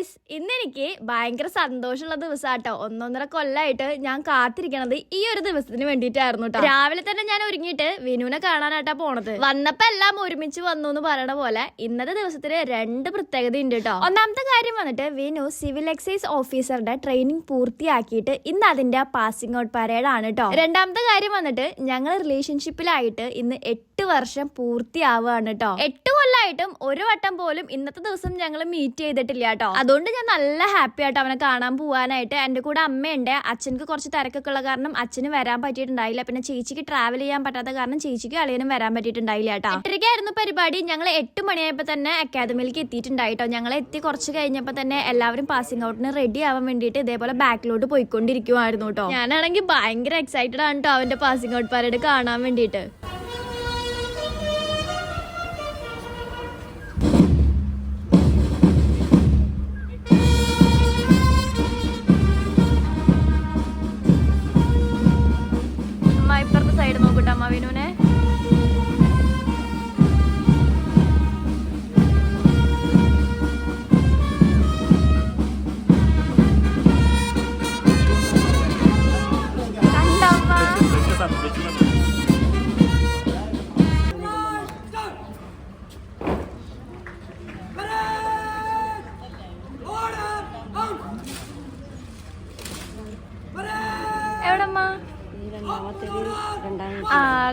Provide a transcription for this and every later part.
Guys ഇന്നെനിക്ക് ഭയങ്കര സന്തോഷമുള്ള ദിവസമാട്ടോ ഒന്നൊന്നര കൊല്ലായിട്ട് ഞാൻ കാത്തിരിക്കണത് ഈ ഒരു ദിവസത്തിന് വേണ്ടിയിട്ടായിരുന്നു കേട്ടോ രാവിലെ തന്നെ ഞാൻ ഒരുങ്ങിയിട്ട് വിനുവിനെ കാണാനായിട്ടാ പോണത്. വന്നപ്പോ എല്ലാം ഒരുമിച്ച് വന്നു എന്ന് പറയണ പോലെ ഇന്നത്തെ ദിവസത്തിന് രണ്ട് പ്രത്യേകത ഉണ്ട് കേട്ടോ ഒന്നാമത്തെ കാര്യം വന്നിട്ട് വിനു സിവിൽ എക്സൈസ് ഓഫീസറുടെ ട്രെയിനിങ് പൂർത്തിയാക്കിയിട്ട് ഇന്ന് അതിന്റെ പാസിംഗ് ഔട്ട് പരേഡ് ആണ് കേട്ടോ രണ്ടാമത്തെ കാര്യം വന്നിട്ട് ഞങ്ങൾ റിലേഷൻഷിപ്പിലായിട്ട് ഇന്ന് എട്ട് വർഷം പൂർത്തിയാവുകയാണ് കേട്ടോ എട്ട് കൊല്ലായിട്ടും ഒരു വട്ടം പോലും ഇന്നത്തെ ദിവസം ഞങ്ങൾ മീറ്റ് ചെയ്തിട്ടില്ല കേട്ടോ അതുകൊണ്ട് ഞാൻ നല്ല ഹാപ്പി ആയിട്ട് അവനെ കാണാൻ പോവാനായിട്ട്. എന്റെ കൂടെ അമ്മയുണ്ട്. അച്ഛനക്ക് കുറച്ച് തിരക്കൊക്കെ ഉള്ള കാരണം അച്ഛന് വരാൻ പറ്റിയിട്ടുണ്ടായില്ല. പിന്നെ ചേച്ചിക്ക് ട്രാവൽ ചെയ്യാൻ പറ്റാത്ത കാരണം ചേച്ചിക്ക് അളിയനും വരാൻ പറ്റിയിട്ടുണ്ടായില്ല കേട്ടോ. എട്ടരയ്ക്കായിരുന്നു പരിപാടി. ഞങ്ങൾ എട്ട് മണിയായപ്പോൾ തന്നെ അക്കാദമിയിലേക്ക് എത്തിയിട്ടുണ്ടായിട്ടോ. ഞങ്ങൾ എത്തി കുറച്ച് കഴിഞ്ഞപ്പോൾ തന്നെ എല്ലാവരും പാസിംഗ് ഔട്ടിന് റെഡി ആവാൻ വേണ്ടിയിട്ട് ഇതേപോലെ ബാക്കിലോട്ട് പോയിക്കൊണ്ടിരിക്കുവായിരുന്നു കേട്ടോ. ഞാനാണെങ്കിൽ ഭയങ്കര എക്സൈറ്റഡ് ആണ് കേട്ടോ അവന്റെ പാസിംഗ് ഔട്ട് പരേഡ് കാണാൻ വേണ്ടിയിട്ട്.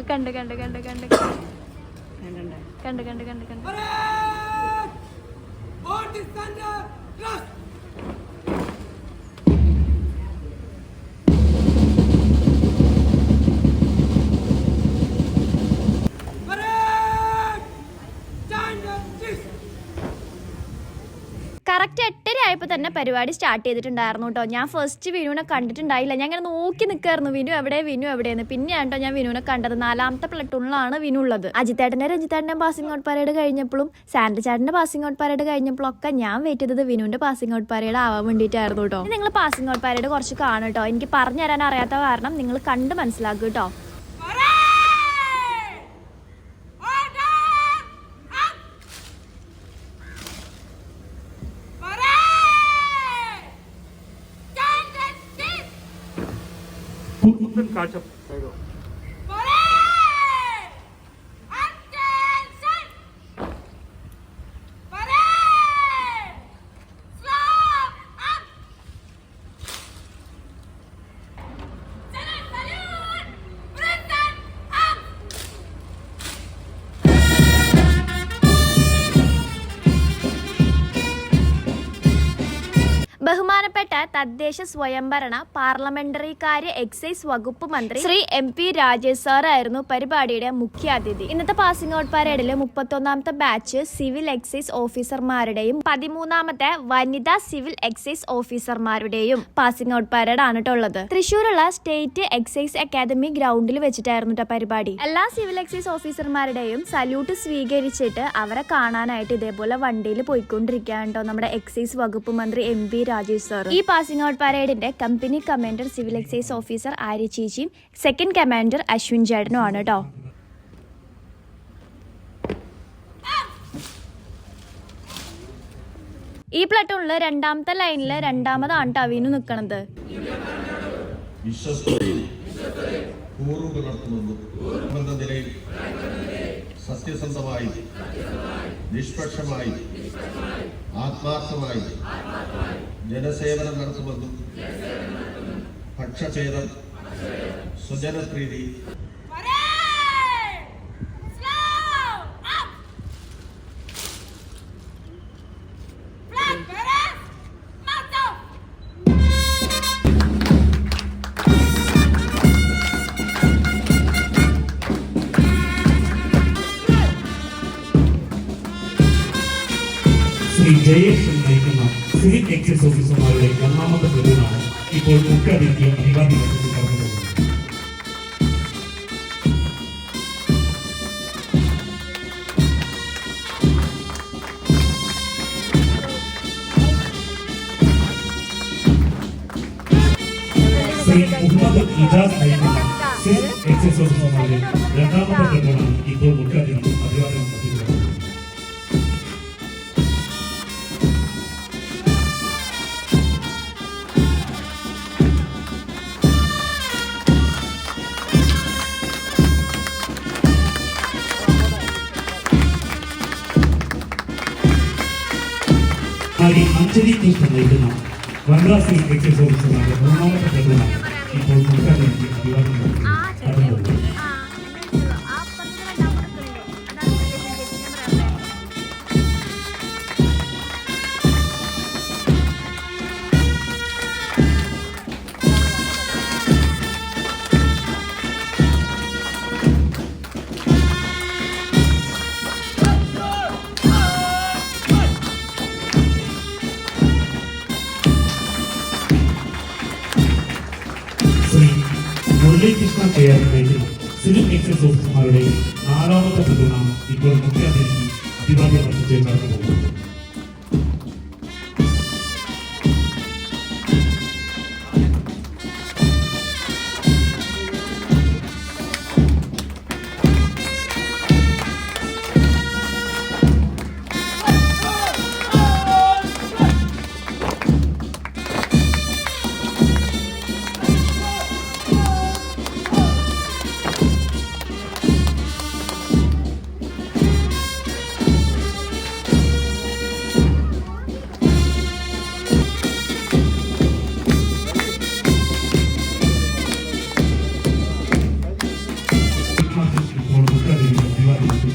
കണ്ട് കണ്ട് കണ്ട് കണ്ട് കണ്ട്. കണ്ട് കണ്ട് കണ്ട് കറക്റ്റ് ആയപ്പോൾ തന്നെ പരിപാടി സ്റ്റാർട്ട് ചെയ്തിട്ടുണ്ടായിരുന്നു കേട്ടോ ഞാൻ ഫസ്റ്റ് വിനുവിനെ കണ്ടിട്ടുണ്ടായില്ല. ഞാൻ ഇങ്ങനെ നോക്കി നിൽക്കായിരുന്നു വിനു എവിടെ? വിനു എവിടെയെന്ന്. പിന്നെയാണ് കേട്ടോ ഞാൻ വിനുവിനെ കണ്ടത്. നാലാമത്തെ പ്ലട്ടൂണിലാണ് വിനു ഉള്ളത്. അജിത്തേട്ടന്റെ രഞ്ജിത്തേട്ടന്റെ പാസിംഗ് ഔട്ട് പരേഡ് കഴിഞ്ഞപ്പോഴും സാൻഡ് ചേട്ടന്റെ പാസിംഗ് ഔട്ട് പരേഡ് കഴിഞ്ഞപ്പോഴും ഒക്കെ ഞാൻ വെയിറ്റ് ചെയ്തത് വിനുവിന്റെ പാസിംഗ് ഔട്ട് പരേഡ് ആവാൻ വേണ്ടിയിട്ടായിരുന്നു കേട്ടോ നിങ്ങൾ പാസിംഗ് ഔട്ട് പരേഡ് കുറച്ച് കാണും കേട്ടോ എനിക്ക് പറഞ്ഞു തരാൻ അറിയാത്ത കാരണം നിങ്ങൾ കണ്ട് മനസ്സിലാക്കും കേട്ടോ തദ്ദേശ സ്വയംഭരണ പാർലമെന്ററി കാര്യ എക്സൈസ് വകുപ്പ് മന്ത്രി ശ്രീ എം പി രാജേഷ് സാറായിരുന്നു പരിപാടിയുടെ മുഖ്യാതിഥി. ഇന്നത്തെ പാസിംഗ് ഔട്ട് പരേഡിൽ മുപ്പത്തൊന്നാമത്തെ ബാച്ച് സിവിൽ എക്സൈസ് ഓഫീസർമാരുടെയും പതിമൂന്നാമത്തെ വനിതാ സിവിൽ എക്സൈസ് ഓഫീസർമാരുടെയും പാസിംഗ് ഔട്ട് പരേഡ് ആണ് ഉള്ളത്. തൃശ്ശൂരുള്ള സ്റ്റേറ്റ് എക്സൈസ് അക്കാദമി ഗ്രൗണ്ടിൽ വെച്ചിട്ടായിരുന്നു പരിപാടി. എല്ലാ സിവിൽ എക്സൈസ് ഓഫീസർമാരുടെയും സല്യൂട്ട് സ്വീകരിച്ചിട്ട് അവരെ കാണാനായിട്ട് ഇതേപോലെ വണ്ടിയിൽ പോയിക്കൊണ്ടിരിക്കുകയാണ് ട്ടോ നമ്മുടെ എക്സൈസ് വകുപ്പ് മന്ത്രി എം പി രാജേഷ് സാർ ഈ passing out പരേഡിന്റെ company commander civil excise officer Arya ചേച്ചിയും സെക്കൻഡ് കമാൻഡർ അശ്വിൻ ചേട്ടനും ആണ് കേട്ടോ ഈ പ്ലട്ടൂണിൽ രണ്ടാമത്തെ ലൈനിൽ രണ്ടാമതാണ് ടവീനു നിക്കണത്. സത്യസന്ധമായി നിഷ്പക്ഷമായി ആത്മാർത്ഥമായി ജനസേവനം നടത്തുമെന്നും പക്ഷഛേദം സുജനപ്രീതി അസോസിയേഷന്മാരുടെ ഒന്നാമത്തെ പ്രതിമാണ് ഇപ്പോൾ മുഖ്യാതിഥിയെ അഭിവാദ്യം മുഹമ്മദ് ഇജാസ് നയിക്കുന്ന സിസ് എക്സൈസ് ഓഫീസർമാരുടെ രണ്ടാമത്തെ പ്രതിമാണ് ഇപ്പോൾ കുമാരി അഞ്ജലി കൃഷ്ണൻ നയിക്കുന്ന വനിതാ സിവിൽ എക്സൈസ് ഓഫീസർമാരുടെ മൂന്നാമത്തെ പ്രതിമാണ് ഇപ്പോൾ ഓഫീസർമാരുടെ നാലാമത്തെ പ്രതിമാണ് ഇപ്പോൾ മുഖ്യാതിഥി അഭിവാദ്യം അർപ്പിച്ച്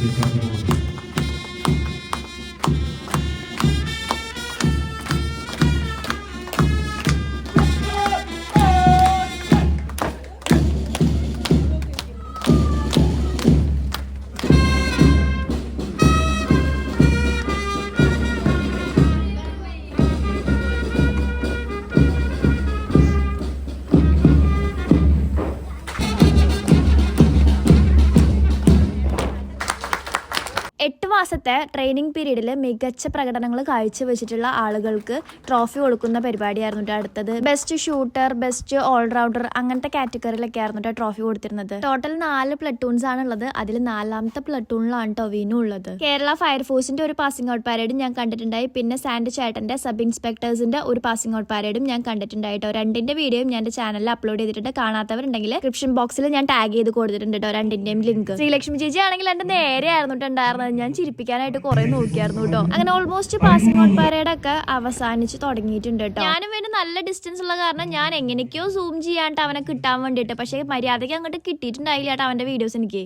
Thank you. മാസത്തെ ട്രെയിനിങ് പീരീഡിൽ മികച്ച പ്രകടനങ്ങൾ കാഴ്ചവെച്ചിട്ടുള്ള ആളുകൾക്ക് ട്രോഫി കൊടുക്കുന്ന പരിപാടിയായിരുന്നു ട്ടോ അടുത്തത്. ബെസ്റ്റ് ഷൂട്ടർ ബെസ്റ്റ് ഓൾറൗണ്ടർ അങ്ങനത്തെ കാറ്റഗറിയിലൊക്കെ ആയിരുന്നു ട്ടോ ട്രോഫി കൊടുത്തിരുന്നത്. ടോട്ടൽ നാല് പ്ലട്ടൂൺസ് ആണുള്ളത്. അതിൽ നാലാമത്തെ പ്ലട്ടൂണിലാണ് ടൊവീനും ഉള്ളത്. കേരള ഫയർഫോഴ്സിന്റെ ഒരു പാസിംഗ് ഔട്ട് പാരേഡും ഞാൻ കണ്ടിട്ടുണ്ടായി. പിന്നെ സാൻഡ് ചേട്ടന്റെ സബ് ഇൻസ്പെക്ടേഴ്സിന്റെ ഒരു പാസിംഗ് ഔട്ട് പാരേഡും ഞാൻ കണ്ടിട്ടുണ്ടായിട്ടോ രണ്ടിന്റെ വീഡിയോയും ഞാൻ എന്റെ ചാനലിൽ അപ്ലോഡ് ചെയ്തിട്ടുണ്ട്. കാണാത്തവരുണ്ടെങ്കിൽ ഡിസ്ക്രിപ്ഷൻ ബോക്സിൽ ഞാൻ ടാഗ് ചെയ്ത് കൊടുത്തിട്ടുണ്ട് കേട്ടോ രണ്ടിന്റെയും ലിങ്ക് ശ്രീലക്ഷ്മി ചേച്ചി ആണെങ്കിൽ എന്റെ നേരെ ആയിരുന്നു ട്ടോ ഉണ്ടായിരുന്നത്. ഞാൻ ചിരിപ്പിക്കാനായിട്ട് കുറെ നോക്കിയായിരുന്നു കേട്ടോ അങ്ങനെ ഓൾമോസ്റ്റ് പാസിംഗ് ഔട്ട് പരേഡ് ഒക്കെ അവസാനിച്ച് തുടങ്ങിയിട്ടുണ്ട് കേട്ടോ ഞാനും വേണ്ടി നല്ല ഡിസ്റ്റൻസ് ഉള്ള കാരണം ഞാൻ എങ്ങനെയൊക്കെയോ സൂം ചെയ്യാണ്ട് അവനെ കിട്ടാൻ വേണ്ടിയിട്ട്. പക്ഷേ മര്യാദയ്ക്ക് അങ്ങോട്ട് കിട്ടിയിട്ടുണ്ടായില്ല കേട്ടോ അവന്റെ വീഡിയോസ് എനിക്ക്.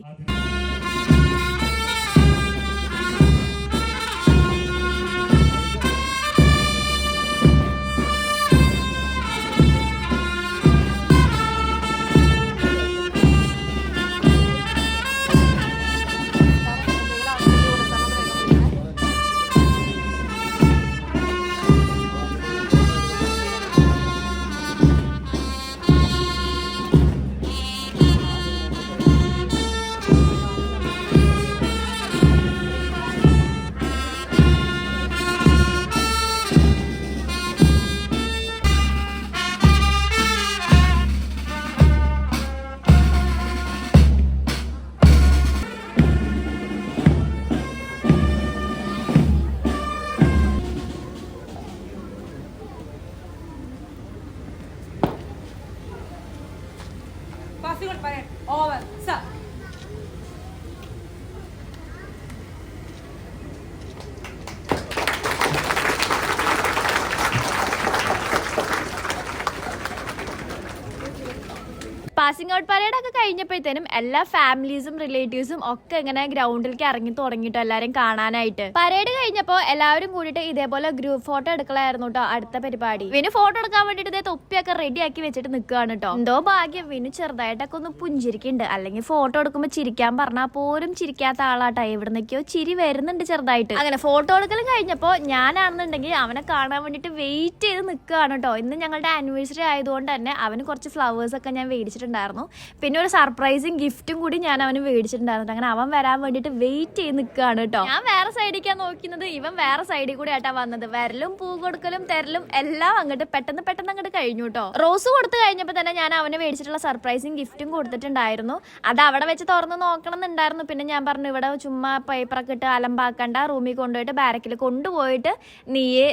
പാസിംഗ് ഔട്ട് പരേഡ് ഒക്കെ കഴിഞ്ഞപ്പോഴത്തേനും എല്ലാ ഫാമിലീസും റിലേറ്റീവ്സും ഒക്കെ ഇങ്ങനെ ഗ്രൗണ്ടിലേക്ക് ഇറങ്ങി തുടങ്ങിട്ടോ എല്ലാരും കാണാനായിട്ട്. പരേഡ് കഴിഞ്ഞപ്പോ എല്ലാവരും കൂടിയിട്ട് ഇതേപോലെ ഗ്രൂപ്പ് ഫോട്ടോ എടുക്കലായിരുന്നു കേട്ടോ അടുത്ത പരിപാടി. വിനു ഫോട്ടോ എടുക്കാൻ വേണ്ടിട്ട് ഇതേ തൊപ്പിയൊക്കെ റെഡി ആക്കി വെച്ചിട്ട് നിൽക്കുകയാണ് കേട്ടോ എന്തോ ഭാഗ്യം വിനു ചെറുതായിട്ടൊക്കെ ഒന്ന് പുഞ്ചിരിക്കുന്നുണ്ട്. അല്ലെങ്കിൽ ഫോട്ടോ എടുക്കുമ്പോൾ ചിരിക്കാൻ പറഞ്ഞാൽ പോലും ചിരിക്കാത്ത ആളാട്ടോ. എവിടുന്നൊക്കെയോ ചിരി വരുന്നുണ്ട് ചെറുതായിട്ട്. അങ്ങനെ ഫോട്ടോ എടുക്കലും കഴിഞ്ഞപ്പോ ഞാനാണെന്നുണ്ടെങ്കിൽ അവനെ കാണാൻ വേണ്ടിട്ട് വെയിറ്റ് ചെയ്ത് നിൽക്കുകയാണ് കേട്ടോ ഇന്ന് ഞങ്ങളുടെ ആനിവേഴ്സറി ആയതുകൊണ്ട് തന്നെ അവന് കുറച്ച് ഫ്ലവേഴ്സ് ഒക്കെ ഞാൻ മേടിച്ചിട്ടുണ്ടായിരുന്നു പിന്നെ ഒരു സർപ്രൈസിങ് ഗിഫ്റ്റും കൂടി ഞാൻ അവന് മേടിച്ചിട്ടുണ്ടായിരുന്നു. അങ്ങനെ അവൻ വരാൻ വേണ്ടിയിട്ട് വെയിറ്റ് ചെയ്ത് നിൽക്കുകയാണ് കേട്ടോ. ഞാൻ വേറെ സൈഡിലേക്കാണ് നോക്കുന്നത്. ഇവൻ വേറെ സൈഡിൽ കൂടി ആട്ടാ വന്നത്. വരലും പൂ കൊടുക്കലും തെരലും എല്ലാം അങ്ങോട്ട് പെട്ടെന്ന് പെട്ടെന്ന് അങ്ങോട്ട് കഴിഞ്ഞു കേട്ടോ. റോസ് കൊടുത്തു കഴിഞ്ഞപ്പോൾ തന്നെ ഞാൻ അവന് മേടിച്ചിട്ടുള്ള സർപ്രൈസിങ് ഗിഫ്റ്റും കൊടുത്തിട്ടുണ്ടായിരുന്നു. അത് അവിടെ വെച്ച് തുറന്ന് നോക്കണം എന്നുണ്ടായിരുന്നു. പിന്നെ ഞാൻ പറഞ്ഞു ഇവിടെ ചുമ്മാ പേപ്പറൊക്കെ ഇട്ട് അലമ്പാക്കണ്ട. റൂമിൽ കൊണ്ടുപോയിട്ട് ബാരക്കിൽ കൊണ്ടുപോയിട്ട് നീയെ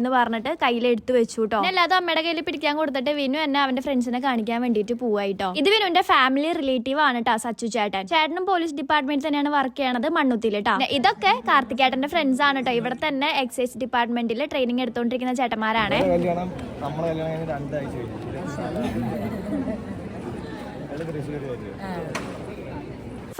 എന്ന് പറഞ്ഞിട്ട് കയ്യിൽ എടുത്തു വെച്ചു കേട്ടോ. അല്ലാതെ അമ്മയുടെ കയ്യിൽ പിടിക്കാൻ കൊടുത്തിട്ട് വിനു എന്നെ അവന്റെ ഫ്രണ്ട്സിനെ കാണിക്കാൻ വേണ്ടിയിട്ട് പോവുക പോവായിട്ടോ? ഇത് വിനുവിന്റെ ഫാമിലി റിലേറ്റീവ് ആണ് കേട്ടോ സച്ചു ചേട്ടൻ. ചേട്ടനും പോലീസ് ഡിപ്പാർട്ട്മെന്റ് തന്നെയാണ് വർക്ക് ചെയ്യണത് മണ്ണുത്തിൽ കേട്ടോ ഇതൊക്കെ കാർത്തികേട്ടന്റെ ഫ്രണ്ട്സ് ആണ് കേട്ടോ ഇവിടെ തന്നെ എക്സൈസ് ഡിപ്പാർട്ട്മെന്റിൽ ട്രെയിനിങ് എടുത്തോണ്ടിരിക്കുന്ന ചേട്ടന്മാരാണ്. രണ്ടാഴ്ച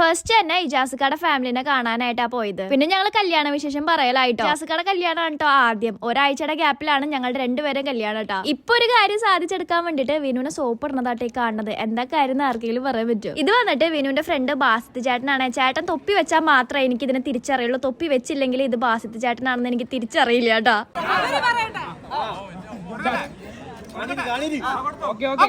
ഫസ്റ്റ് തന്നെ ഇജാസിക്കയുടെ ഫാമിലിനെ കാണാനായിട്ടാ പോയത് പിന്നെ ഞങ്ങൾ കല്യാണ വിശേഷം പറയലായിട്ടോ ഇജാസിക്കയുടെ കല്യാണം കേട്ടോ ആദ്യം ഒരാഴ്ചയുടെ ഗ്യാപ്പിലാണ് ഞങ്ങളുടെ രണ്ടുപേരും കല്യാണം കേട്ടോ ഇപ്പൊ ഒരു കാര്യം സാധിച്ചെടുക്കാൻ വേണ്ടിട്ട് വിനുവിനെ സോപ്പ് ഇടുന്നതാട്ടെ കാണുന്നത് എന്താ കാര്യം ആർക്കെങ്കിലും പറയാൻ പറ്റും ഇത് വന്നിട്ട് വിനുവിന്റെ ഫ്രണ്ട് ബാസിത്ത് ചേട്ടനാണ് ചേട്ടൻ തൊപ്പി വെച്ചാൽ മാത്രമേ എനിക്ക് ഇതിനെ തിരിച്ചറിയുള്ളൂ തൊപ്പി വെച്ചില്ലെങ്കിൽ ഇത് ബാസിത്ത് ചേട്ടനാണെന്ന് എനിക്ക് തിരിച്ചറിയില്ല കേട്ടോ ഓക്കെ ഓക്കെ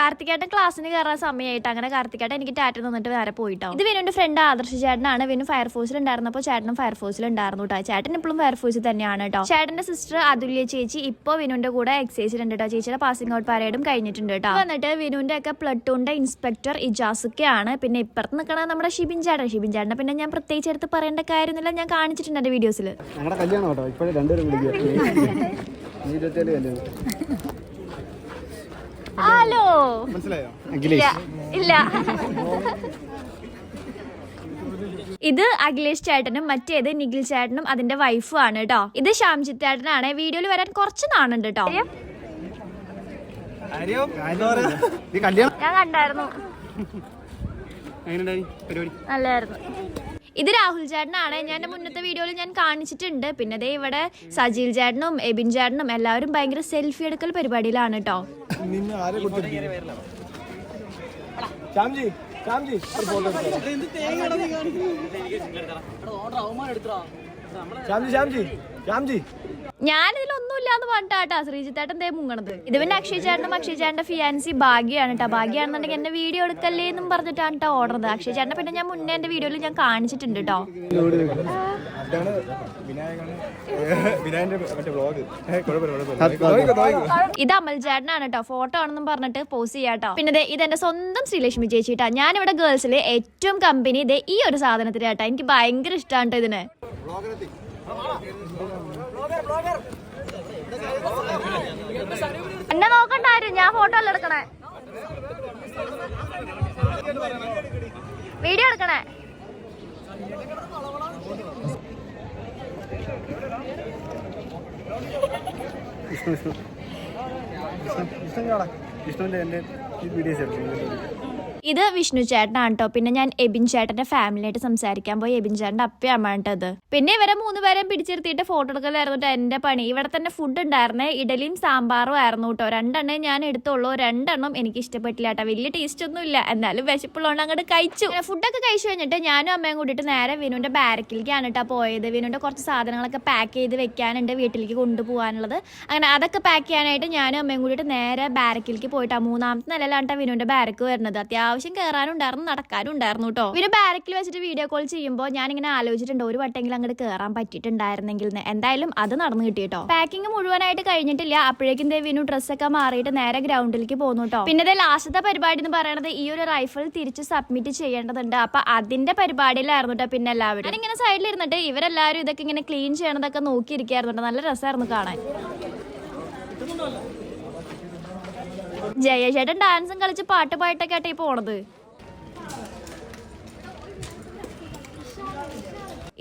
കാർത്തികേട്ടൻ ക്ലാസ്സിന് കയറാൻ സമയമായിട്ട് അങ്ങനെ കാർത്തികേട്ടൻ എനിക്ക് ടാറ്റ തന്നിട്ട് വേറെ പോയിട്ടോ. ഇത് വിനുവിന്റെ ഫ്രണ്ട് ആദർശ് ചേട്ടനാണ്. വിനു ഫയർഫോഴ്സിൽ ഉണ്ടായിരുന്നപ്പോൾ ചേട്ടനും ഫയർഫോഴ്സിൽ ഉണ്ടായിരുന്നു കേട്ടോ ചേട്ടൻ ഇപ്പോഴും ഫയർഫോഴ്സിൽ തന്നെയാണ് കേട്ടോ ചേട്ടന്റെ സിസ്റ്റർ അതുല്യ ചേച്ചി ഇപ്പോ വിനുവിന്റെ കൂടെ എക്സൈസിൽ ഉണ്ട് കേട്ടോ ചേച്ചിയുടെ പാസിംഗ് ഔട്ട് പരേഡും കഴിഞ്ഞിട്ടുണ്ട് കേട്ടോ വന്നിട്ട് വിനുവിന്റെ ഒക്കെ പ്ലട്ടൂണിന്റെ ഇൻസ്പെക്ടർ ഇജാസുക്കയാണ്. പിന്നെ ഇപ്പുറത്ത് നിൽക്കണ നമ്മുടെ ഷിബിൻ ചേട്ടൻ. ഷിബിൻ ചേട്ടനെ പിന്നെ ഞാൻ പ്രത്യേകിച്ച് എടുത്ത് പറയേണ്ട കാര്യമൊന്നുമില്ല. ഞാൻ കാണിച്ചിട്ടുണ്ട് എന്റെ വീഡിയോസിൽ ഞങ്ങളുടെ കല്യാണം കേട്ടോ. ഇപ്പോഴും രണ്ടുപേരും വിളിക്കുക നീ ഇരുപത്തിയേഴ് കല്യാണം ഹലോ. മനസ്സിലായോ? ഇല്ല ഇല്ല. ഇത് അഖിലേഷ് ചേട്ടനും മറ്റേത് നിഖിൽ ചേട്ടനും അതിന്റെ വൈഫും ആണ് കേട്ടോ ഇത് ശ്യാംജിത്ത് ചേട്ടനാണ്. വീഡിയോയിൽ വരാൻ കുറച്ച് നാണുണ്ട് കേട്ടോ നീ കല്യാണം ഞാൻ കണ്ടായിരുന്നു. നല്ലായിരുന്നു. ഇത് രാഹുൽ ചേട്ടനാണ്. ഞാൻ എന്റെ മുന്നത്തെ വീഡിയോയിൽ ഞാൻ കാണിച്ചിട്ടുണ്ട്. പിന്നെ ദേ ഇവിടെ സജീൽ ചേട്ടനും എബിൻ ചേട്ടനും എല്ലാവരും ഭയങ്കര സെൽഫി എടുക്കൽ പരിപാടിയിലാണ് കേട്ടോ ശ്യാംജി ശ്യാംജി. ശ്യാംജി ശ്യാംജി ശ്യാംജി. ഞാനിതിലൊന്നുമില്ല എന്ന് പറഞ്ഞിട്ടാട്ടാ ശ്രീജിത്തേട്ടൻ ദേ മുങ്ങണത്. ഇത് പിന്നെ അക്ഷയ് ചേട്ടനും അക്ഷയ് ചേട്ടന്റെ ഫിയാൻസി ഭാഗ്യാണ് കേട്ടോ ഭാഗ്യാണെന്നുണ്ടെങ്കിൽ എന്റെ വീഡിയോ എടുക്കല്ലേ എന്നും പറഞ്ഞിട്ടാണ് കേട്ടോ ഓർഡർ അക്ഷയ് ചേട്ടനെ പിന്നെ ഞാൻ മുന്നേ എന്റെ വീഡിയോയിൽ ഞാൻ കാണിച്ചിട്ടുണ്ട് കേട്ടോ ഇത് അമൽ ചേട്ടനാണ് കേട്ടോ ഫോട്ടോ ആണെന്നും പറഞ്ഞിട്ട് പോസ്റ്റ് ചെയ്യാട്ടോ. പിന്നെ ഇത് എന്റെ സ്വന്തം ശ്രീലക്ഷ്മി ചേച്ചിട്ടാ. ഞാനിവിടെ ഗേൾസിൽ ഏറ്റവും കമ്പനി ഇതേ ഈ ഒരു സാധനത്തിന് കേട്ടോ എനിക്ക് ഭയങ്കര ഇഷ്ടമാണ് കേട്ടോ ഇതിന്. എന്നെ നോക്കണ്ട ആരും ഞാൻ ഫോട്ടോ അല്ല എടുക്കണേ. വീഡിയോ എടുക്കണേ. വിഷ്ണു വിഷ്ണു വിഷ്ണു വിഷ്ണുവിന്റെ എന്റെ വീഡിയോസ് എടുക്കും ഇത് വിഷ്ണു ചേട്ടനാണ് കേട്ടോ പിന്നെ ഞാൻ എബിൻ ചേട്ടന്റെ ഫാമിലിയായിട്ട് സംസാരിക്കാൻ പോയി. എബിൻ ചേട്ടന്റെ അപ്പയാണ് കേട്ടത് പിന്നെ ഇവരെ മൂന്നുപേരെയും പിടിച്ചിരുത്തിയിട്ട് ഫോട്ടോ എടുക്കലായിരുന്നു എന്റെ പണി. ഇവിടെ തന്നെ ഫുഡ് ഉണ്ടായിരുന്നേ. ഇഡലിയും സാമ്പാറും ആയിരുന്നു കേട്ടോ രണ്ടെണ്ണേ ഞാൻ എടുത്തുള്ളൂ. രണ്ടെണ്ണം എനിക്ക് ഇഷ്ടപ്പെട്ടില്ല കേട്ടോ വലിയ ടേസ്റ്റ് ഒന്നും ഇല്ല. എന്നാലും വിശപ്പുള്ളതുകൊണ്ട് അങ്ങോട്ട് കഴിച്ചു. ഫുഡൊക്കെ കഴിച്ചു കഴിഞ്ഞിട്ട് ഞാനും അമ്മയും കൂട്ടിയിട്ട് നേരെ വിനുവിന്റെ ബാരക്കിലേക്കാണ് കേട്ടോ പോയത്. വിനുവിന്റെ കുറച്ച് സാധനങ്ങളൊക്കെ പാക്ക് ചെയ്ത് വെക്കാനുണ്ട് വീട്ടിലേക്ക് കൊണ്ടുപോകാനുള്ളത്. അങ്ങനെ അതൊക്കെ പാക്ക് ചെയ്യാനായിട്ട് ഞാനും അമ്മയും കൂടിയിട്ട് നേരെ ബാരക്കിലേക്ക് പോയിട്ടാ. മൂന്നാമത്തെ നിലയിലാണ് കേട്ടോ വിനുവിന്റെ ബാരക്ക് വരുന്നത്. അത്യാവശ്യം കയറാനും ഉണ്ടായിരുന്നു നടക്കാനും ഉണ്ടായിരുന്നു കേട്ടോ പിന്നെ ബാരക്കിൽ വെച്ചിട്ട് വീഡിയോ കോൾ ചെയ്യുമ്പോൾ ഞാൻ ഇങ്ങനെ ആലോചിച്ചിട്ടുണ്ട് ഒരു വട്ടെങ്കിലും അങ്ങോട്ട് കയറാൻ പറ്റിയിട്ടുണ്ടായിരുന്നെങ്കിൽ എന്തായാലും അത് നടന്നു കിട്ടി കേട്ടോ പാക്കിംഗ് മുഴുവനായിട്ട് കഴിഞ്ഞിട്ടില്ല. അപ്പോഴേക്കും ദേ വിനു ഡ്രസ്സൊക്കെ മാറിയിട്ട് നേരെ ഗ്രൗണ്ടിലേക്ക് പോന്നു കേട്ടോ പിന്നെ ലാസ്റ്റത്തെ പരിപാടി എന്ന് പറയുന്നത് ഈ ഒരു റൈഫിൾ തിരിച്ച് സബ്മിറ്റ് ചെയ്യേണ്ടതുണ്ട്. അപ്പൊ അതിന്റെ പരിപാടിയിലായിരുന്നു കേട്ടോ പിന്നെ എല്ലാവരും. ഞാനിങ്ങനെ സൈഡിൽ ഇരുന്നിട്ട് ഇവരെല്ലാവരും ഇതൊക്കെ ഇങ്ങനെ ക്ലീൻ ചെയ്യണതൊക്കെ നോക്കിയിരിക്കായിരുന്നു കേട്ടോ നല്ല രസമായിരുന്നു കാണാൻ. ജയേഷേട്ടൻ ഡാൻസും കളിച്ച് പാട്ട് പാട്ടൊക്കെ ആട്ടെ ഈ പോണത്.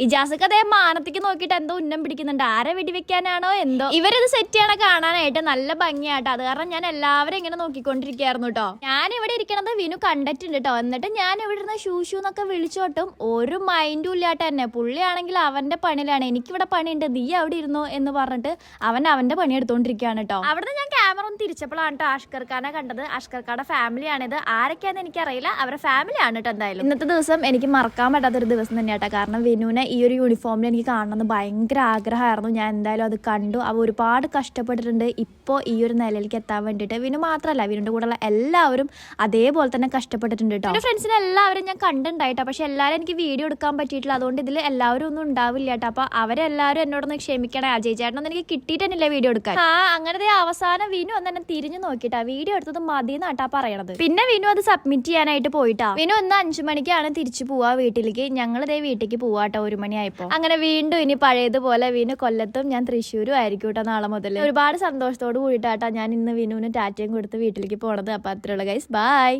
ഇജാസക്ക് അതേ മാനത്തേക്ക് നോക്കിയിട്ട് എന്തോ ഉന്നം പിടിക്കുന്നുണ്ട്. ആരെ വെടിവെക്കാനാണോ എന്തോ? ഇവരത് സെറ്റ് ചെയ്യണ കാണാനായിട്ട് നല്ല ഭംഗിയാട്ടോ. അത് കാരണം ഞാൻ എല്ലാവരും ഇങ്ങനെ നോക്കിക്കൊണ്ടിരിക്കുകയായിരുന്നു കേട്ടോ. ഞാൻ ഇവിടെ ഇരിക്കണത് വിനു കണ്ടിട്ടുണ്ട് കേട്ടോ. എന്നിട്ട് ഞാൻ ഇവിടെ ഇരുന്ന് ഷൂ എന്നൊക്കെ വിളിച്ചോട്ടും ഒരു മൈൻഡും ഇല്ലാട്ട് തന്നെ പുള്ളിയാണെങ്കിൽ അവന്റെ പണിയിലാണ്. എനിക്കിവിടെ പണിയുണ്ട്. നീ അവിടെ ഇരുന്നു എന്ന് പറഞ്ഞിട്ട് അവൻ അവന്റെ പണി എടുത്തോണ്ടിരിക്കുകയാണ് കേട്ടോ. അവിടുന്ന് ഞാൻ ക്യാമറ ഒന്ന് തിരിച്ചപ്പോഴാണ് കേട്ടോ അഷ്കർ ഖാനെ കണ്ടത്. അഷ്കർ ഖാന്റെ ഫാമിലിയാണിത് ആരൊക്കെയാണെന്ന് എനിക്കറിയില്ല. അവരുടെ ഫാമിലിയാണ് കേട്ടോ എന്തായാലും. ഇന്നത്തെ ദിവസം എനിക്ക് മറക്കാൻ പറ്റാത്തൊരു ദിവസം തന്നെയാട്ടോ. കാരണം വിനുവിനെ ഈ ഒരു യൂണിഫോമിൽ എനിക്ക് കാണണമെന്ന് ഭയങ്കര ആഗ്രഹമായിരുന്നു. ഞാൻ എന്തായാലും അത് കണ്ടു. അവ ഒരുപാട് കഷ്ടപ്പെട്ടിട്ടുണ്ട്. ഇപ്പോൾ ഈ ഒരു നിലയിലേക്ക് എത്താൻ വേണ്ടിയിട്ട്. വിനു മാത്രമല്ല വിനുവിന്റെ കൂടെയുള്ള എല്ലാവരും അതേപോലെ തന്നെ കഷ്ടപ്പെട്ടിട്ടുണ്ട് കേട്ടോ എന്റെ ഫ്രണ്ട്സിനെ എല്ലാവരും ഞാൻ കണ്ടുണ്ടായിട്ടോ പക്ഷേ എല്ലാവരും എനിക്ക് വീഡിയോ എടുക്കാൻ പറ്റിയിട്ടില്ല. അതുകൊണ്ട് ഇതിൽ എല്ലാവരും ഒന്നും ഉണ്ടാവില്ല കേട്ടോ അപ്പോൾ അവരെല്ലാവരും എന്നോടൊന്ന് ക്ഷമിക്കണേ. അജയ് ചേട്ടനൊന്നും എനിക്ക് കിട്ടിയിട്ടന്നില്ല വീഡിയോ എടുക്കാൻ. ആ അങ്ങനത്തെ അവസാനം വിനു ഒന്ന് എന്നെ തിരിഞ്ഞു നോക്കിയിട്ടാ. വീഡിയോ എടുത്തത് മതി എന്നാട്ടാ പറയണത്. പിന്നെ വിനു അത് സബ്മിറ്റ് ചെയ്യാനായിട്ട് പോയിട്ടാ. വിനു ഒന്ന് അഞ്ചു മണിക്കാണ് തിരിച്ചു പോവാ വീട്ടിലേക്ക്. ഞങ്ങൾ ഇതേ വീട്ടിലേക്ക് പോവാട്ടോ ഒരു മണിയായപ്പോ. അങ്ങനെ വീണ്ടും ഇനി പഴയതുപോലെ വീണ്ടും കൊല്ലത്തും ഞാൻ തൃശ്ശൂരും ആയിരിക്കും കേട്ടോ നാളെ മുതൽ ഒരുപാട് സന്തോഷത്തോട് കൂടിയിട്ടാട്ടാ ഞാൻ ഇന്ന് വിനുവിന് ടാറ്റയും കൊടുത്ത് വീട്ടിലേക്ക് പോണത്. അപ്പൊ അത്രയുള്ള ഗൈസ് ബൈ